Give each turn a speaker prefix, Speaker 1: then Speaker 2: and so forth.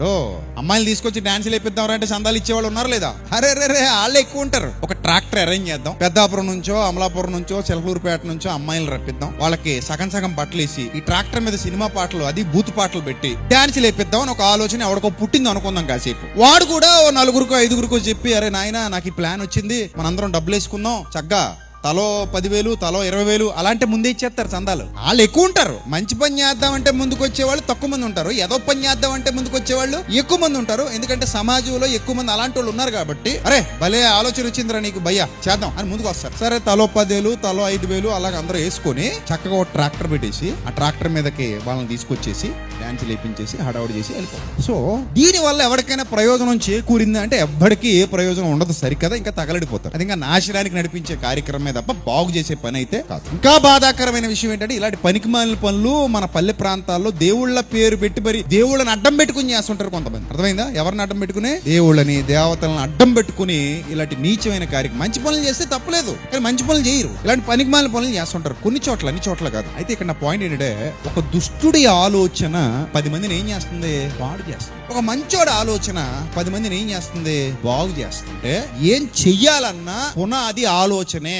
Speaker 1: ఇప్పుడు అమ్మాయిలు తీసుకొచ్చి డాన్స్ లేపిద్దాం అంటే సందాలు ఇచ్చేవాళ్ళు ఉన్నారు లేదా? అరే రే రే వాళ్ళు ఎక్కువ ఉంటారు. ఒక ట్రాక్టర్ అరేంజ్ చేద్దాం. పెద్దాపురం నుంచో అమలాపురం నుంచో చిలకలూరుపేట నుంచో అమ్మాయిలు రప్పిద్దాం. వాళ్ళకి సగం సగం బట్టలు వేసి ఈ ట్రాక్టర్ మీద సినిమా పాటలు అది బూత్ పాటలు పెట్టి డాన్స్ లేపిద్దాం అని ఒక ఆలోచన ఎవడికో పుట్టింది అనుకుందాం కాసేపు. వాడు కూడా ఓ నలుగురికో ఐదుగురికో చెప్పి అరే నాయన నాకు ఈ ప్లాన్ వచ్చింది. మనందరం డబ్బులు వేసుకుందాం. చక్కగా తలో పదివేలు తలో ఇరవై వేలు అలాంటి ముందే ఇచ్చేస్తారు చందాలు. వాళ్ళు ఎక్కువ ఉంటారు. మంచి పని చేద్దామంటే ముందుకు వచ్చేవాళ్ళు తక్కువ మంది ఉంటారు. ఏదో పని చేద్దామంటే ముందుకు వచ్చేవాళ్ళు ఎక్కువ మంది ఉంటారు. ఎందుకంటే సమాజంలో ఎక్కువ మంది అలాంటి వాళ్ళు ఉన్నారు కాబట్టి. అరే భలే ఆలోచన వచ్చిందిరా నీకు భయ్యా చేద్దాం అని ముందుకు వస్తారు. సరే తలో పదివేలు తలో ఐదు వేలు అలాగ అందరూ వేసుకొని చక్కగా ఒక ట్రాక్టర్ పెట్టేసి ఆ ట్రాక్టర్ మీదకి వాళ్ళని తీసుకొచ్చేసి డాన్స్ లేపించేసి హడావుడి చేసి వెళ్ళిపోతారు సో దీని వల్ల ఎవరికైనా ప్రయోజనం చేకూరింది అంటే ఎవ్వడికి ఏ ప్రయోజనం ఉండదు సరికదా ఇంకా తగలడిపోతారు అది ఇంకా నాశనానికి నడిపించే కార్యక్రమమే తప్ప బాగు చేసే పని అయితే కాదు. ఇంకా బాధాకరమైన విషయం ఏంటంటే ఇలాంటి పనికిమాలిన పనులు మన పల్లె ప్రాంతాల్లో దేవుళ్ళ పేరు పెట్టి మరి దేవుళ్ళని అడ్డం పెట్టుకుని చేస్తుంటారు కొంతమంది. అర్థమైందా? ఎవరిని అడ్డం పెట్టుకుని? దేవుళ్ళని దేవతలను అడ్డం పెట్టుకుని ఇలాంటి నీచమైన కార్యక్రమం మంచి పనులు చేస్తే తప్పలేదు కానీ మంచి పనులు చేయరు. ఇలాంటి పనికిమాలిన పనులు చేస్తుంటారు. కొన్ని చోట్ల అన్ని చోట్ల కాదు. అయితే ఇక్కడ నా పాయింట్ ఏంటంటే ఒక దుష్టుడి ఆలోచన పది మందిని ఏం చేస్తుంది? పాడు చేస్తుంది. ఒక మంచోడి ఆలోచన పది మందిని ఏం చేస్తుంది? బాగు చేస్తుంటే ఏం చెయ్యాలన్నా పునాది ఆలోచనే.